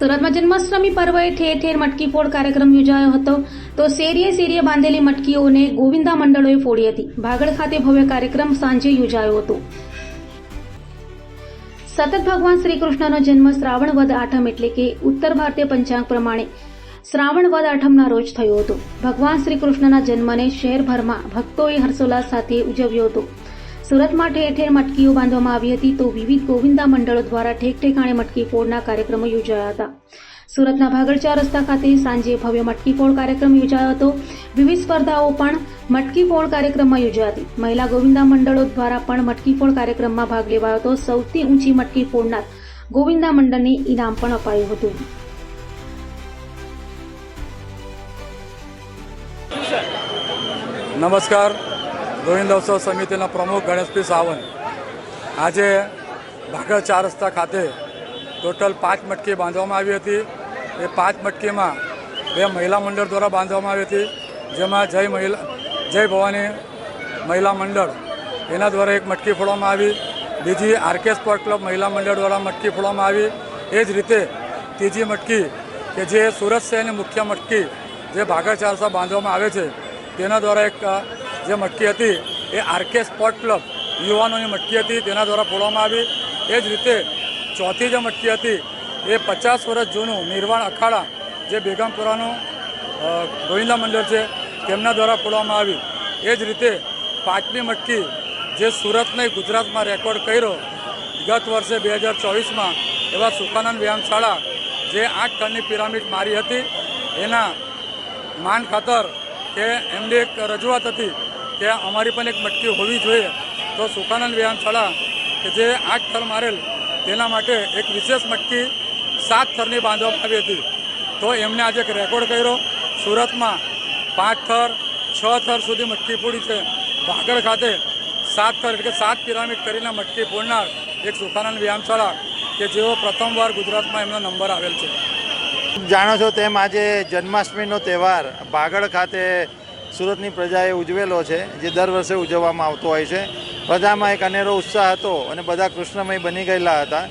સુરતમાં જન્માષ્ટમી પર્વએ ઠેર ઠેર મટકી ફોડ કાર્યક્રમ યોજાયો હતો. તો શેરીએ શેરીએ બાંધેલી મટકીઓને ગોવિંદા મંડળોએ ફોડી હતી. ભાગળ ખાતે ભવ્ય કાર્યક્રમ સાંજે યોજાયો હતો. સતત ભગવાન શ્રી કૃષ્ણનો જન્મ શ્રાવણ વદ આઠમ એટલે કે ઉત્તર ભારતીય પંચાંગ પ્રમાણે શ્રાવણ વદ આઠમના રોજ થયો હતો. ભગવાન શ્રી કૃષ્ણના જન્મને શહેરભરમાં ભક્તોએ હર્ષોલ્લાસ સાથે ઉજવ્યો હતો. સુરતમાં ઠેર ઠેર મટકીઓ બાંધવામાં આવી હતી તો વિવિધ ગોવિંદા મંડળો દ્વારા ઠેક ઠેકાણે મટકી ફોડના કાર્યક્રમો યોજાયા હતા. સુરતના ભાગળચા રસ્તા ખાતે સાંજે ભવ્ય મટકી ફોડ કાર્યક્રમ યોજાયો હતો. વિવિધ સ્પર્ધાઓ પણ મટકી ફોડ કાર્યક્રમમાં યોજાઈ હતી. મહિલા ગોવિંદા મંડળો દ્વારા પણ મટકી ફોડ કાર્યક્રમમાં ભાગ લેવાયો હતો. સૌથી ઊંચી મટકી ફોડનાર ગોવિંદા મંડળને ઇનામ પણ અપાયું હતું. નમસ્કાર. ગોવિંદ ઉત્સવ સમિતિના પ્રમુખ ગણેશપી સાવંત. આજે ભાગળ ચાર રસ્તા ખાતે ટોટલ પાંચ મટકી બાંધવામાં આવી હતી. એ પાંચ મટકીમાં બે મહિલા મંડળ દ્વારા બાંધવામાં આવી હતી. જેમાં જય મહિલા, જય ભવાની મહિલા મંડળ, એના દ્વારા એક મટકી ફોડવામાં આવી. બીજી આરકે સ્પોર્ટ ક્લબ મહિલા મંડળ દ્વારા મટકી ફોડવામાં આવી. એ જ રીતે ત્રીજી મટકી કે જે સુરત શહેરની મુખ્ય મટકી જે ભાગળ ચારસા બાંધવામાં આવે છે, તેના દ્વારા એક જે મટકી હતી એ આરકે સ્પોર્ટ ક્લબ યુવાનોની મટકી હતી, તેના દ્વારા ફોડવામાં આવી. એ જ રીતે ચોથી જે મટકી હતી એ પચાસ વર્ષ જૂનું નિર્વાણ અખાડા જે બેગમપુરાનું ગોવિંદા મંદિર છે, તેમના દ્વારા ફોડવામાં આવી. એ જ રીતે પાંચમી મટકી જે સુરતને ગુજરાતમાં રેકોર્ડ કર્યો ગત વર્ષે બે હજાર ચોવીસમાં એવા સુખાનંદ વ્યાયામશાળા જે આઠ ટનની પિરામિડ મારી હતી. એના માન ખાતર કે એમની એક રજૂઆત હતી કે અમારી પણ એક મટકી હોવી જોઈએ. તો સુખાનંદ વ્યાયામશાળા કે જે આઠ થર મારેલ, તેના માટે એક વિશેષ મટકી સાત થરની બાંધવામાં આવી હતી. તો એમને આજે એક રેકોર્ડ કર્યો. સુરતમાં પાંચ થર, છ થર સુધી મટકી ફોડી છે. ભાગળ ખાતે સાત થર, એટલે કે સાત પિરામિડ કરીને મટકી ફોડનાર એક સુખાનંદ વ્યાયામશાળા કે જેઓ પ્રથમવાર ગુજરાતમાં એમનો નંબર આવેલ છે. જાણો છો તેમ આજે જન્માષ્ટમીનો તહેવાર. ભાગળ ખાતે સુરતની પ્રજાએ ઉજવેલો છે, જે દર વર્ષે ઉજવવામાં આવતો હોય છે. પ્રજામાં એક અનેરો ઉત્સાહ હતો અને બધા કૃષ્ણમય બની ગયેલા હતા.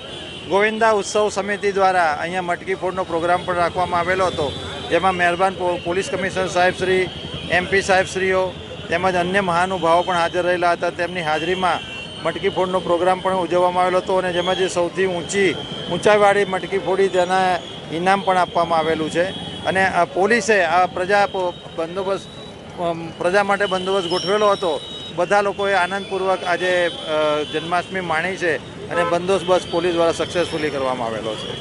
ગોવિંદા ઉત્સવ સમિતિ દ્વારા અહીંયા મટકી ફોડનો પ્રોગ્રામ પણ રાખવામાં આવેલો હતો. જેમાં મહેરબાન પોલીસ કમિશનર સાહેબ શ્રી એમપી સાહેબશ્રીઓ તેમજ અન્ય મહાનુભાવો પણ હાજર રહેલા હતા. તેમની હાજરીમાં મટકી ફોડનો પ્રોગ્રામ પણ ઉજવવામાં આવેલો હતો અને જેમાં જે સૌથી ઊંચી, ઊંચાઈવાળી મટકી ફોડી તેના ઇનામ પણ આપવામાં આવેલું છે. અને પોલીસે આ પ્રજા બંદોબસ્ત પ્રજા માટે બંદોબસ્ત ગોઠવેલો હતો. બધા લોકોએ આનંદપૂર્વક આજે જન્માષ્ટમી માણી છે અને બંદોબસ્ત પોલીસ દ્વારા સક્સેસફુલી કરવામાં આવેલો છે.